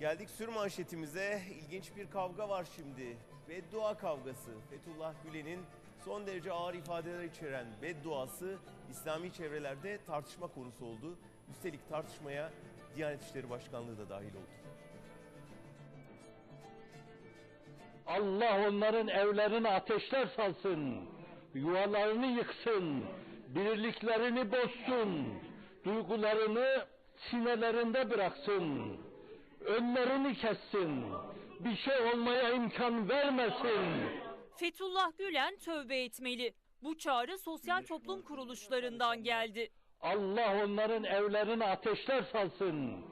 Geldik sür manşetimize. İlginç bir kavga var şimdi. Beddua kavgası. Fethullah Gülen'in son derece ağır ifadeler içeren bedduası İslami çevrelerde tartışma konusu oldu. Üstelik tartışmaya Diyanet İşleri Başkanlığı da dahil oldu. Allah onların evlerine ateşler salsın, yuvalarını yıksın, birliklerini bozsun, duygularını sinelerinde bıraksın, önlerini kessin, bir şey olmaya imkan vermesin. Fethullah Gülen tövbe etmeli. Bu çağrı sosyal toplum kuruluşlarından geldi. Allah onların evlerine ateşler salsın.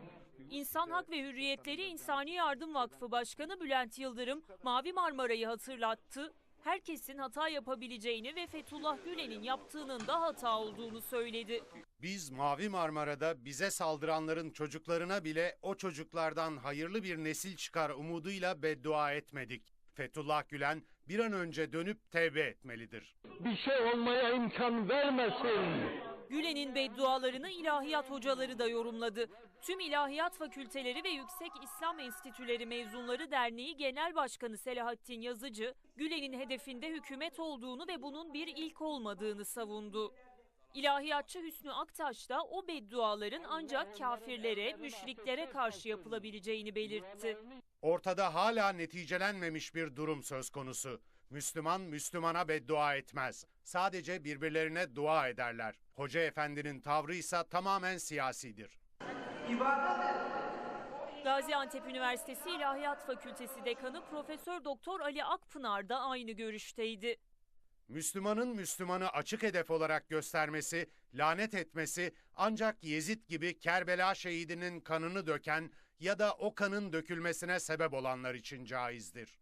İnsan Hak ve Hürriyetleri İnsani Yardım Vakfı Başkanı Bülent Yıldırım Mavi Marmara'yı hatırlattı. Herkesin hata yapabileceğini ve Fethullah Gülen'in yaptığının da hata olduğunu söyledi. Biz Mavi Marmara'da bize saldıranların çocuklarına bile o çocuklardan hayırlı bir nesil çıkar umuduyla beddua etmedik. Fethullah Gülen bir an önce dönüp tevbe etmelidir. Bir şey olmaya imkan vermesin. Gülen'in beddualarını ilahiyat hocaları da yorumladı. Tüm ilahiyat fakülteleri ve Yüksek İslam Enstitüleri Mezunları Derneği Genel Başkanı Selahattin Yazıcı, Gülen'in hedefinde hükümet olduğunu ve bunun bir ilk olmadığını savundu. İlahiyatçı Hüsnü Aktaş da o bedduaların ancak kafirlere, müşriklere karşı yapılabileceğini belirtti. Ortada hala neticelenmemiş bir durum söz konusu. Müslüman Müslümana beddua etmez. Sadece birbirlerine dua ederler. Hoca efendinin tavrı ise tamamen siyasidir. Gaziantep Üniversitesi İlahiyat Fakültesi Dekanı Profesör Doktor Ali Akpınar da aynı görüşteydi. Müslümanın Müslümanı açık hedef olarak göstermesi, lanet etmesi ancak Yezid gibi Kerbela şehidinin kanını döken ya da o kanın dökülmesine sebep olanlar için caizdir.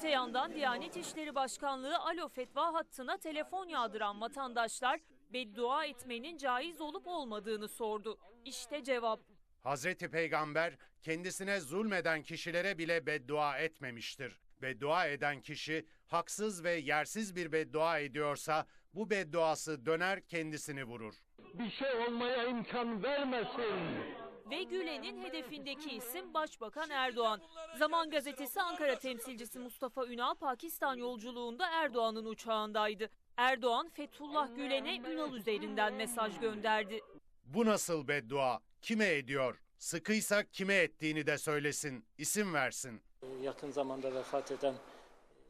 Öte yandan Diyanet İşleri Başkanlığı Alo Fetva hattına telefon yağdıran vatandaşlar beddua etmenin caiz olup olmadığını sordu. İşte cevap. Hazreti Peygamber kendisine zulmeden kişilere bile beddua etmemiştir. Beddua eden kişi haksız ve yersiz bir beddua ediyorsa bu bedduası döner kendisini vurur. Bir şey olmaya imkan vermesin. Ve Gülen'in hedefindeki isim Başbakan Erdoğan. Zaman Gazetesi Ankara temsilcisi Mustafa Ünal Pakistan yolculuğunda Erdoğan'ın uçağındaydı. Erdoğan Fethullah Gülen'e Ünal üzerinden mesaj gönderdi. Bu nasıl beddua? Kime ediyor? Sıkıysa kime ettiğini de söylesin, isim versin. yakın zamanda vefat eden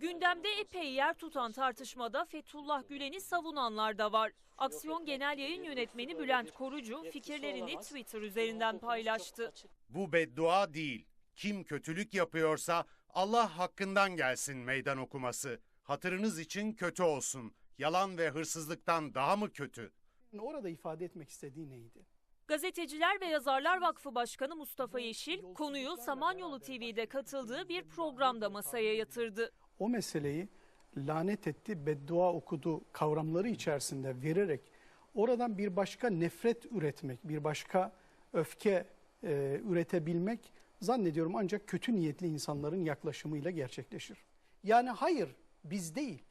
Gündemde epey yer tutan tartışmada Fethullah Gülen'i savunanlar da var. Aksiyon Genel Yayın Yönetmeni Bülent Korucu fikirlerini Twitter üzerinden paylaştı. Bu beddua değil. Kim kötülük yapıyorsa Allah hakkından gelsin meydan okuması. Hatırınız için kötü olsun. Yalan ve hırsızlıktan daha mı kötü? Orada ifade etmek istediği neydi? Gazeteciler ve Yazarlar Vakfı Başkanı Mustafa Yeşil konuyu Samanyolu TV'de katıldığı bir programda masaya yatırdı. O meseleyi lanet etti, beddua okudu kavramları içerisinde vererek oradan bir başka nefret üretmek, bir başka öfke e, üretebilmek zannediyorum ancak kötü niyetli insanların yaklaşımıyla gerçekleşir. Yani hayır biz değil,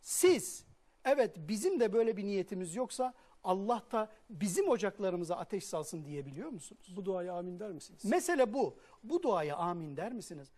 siz evet bizim de böyle bir niyetimiz yoksa Allah da bizim ocaklarımıza ateş salsın diyebiliyor musunuz? Bu duaya amin der misiniz? Mesele bu. Bu duaya amin der misiniz?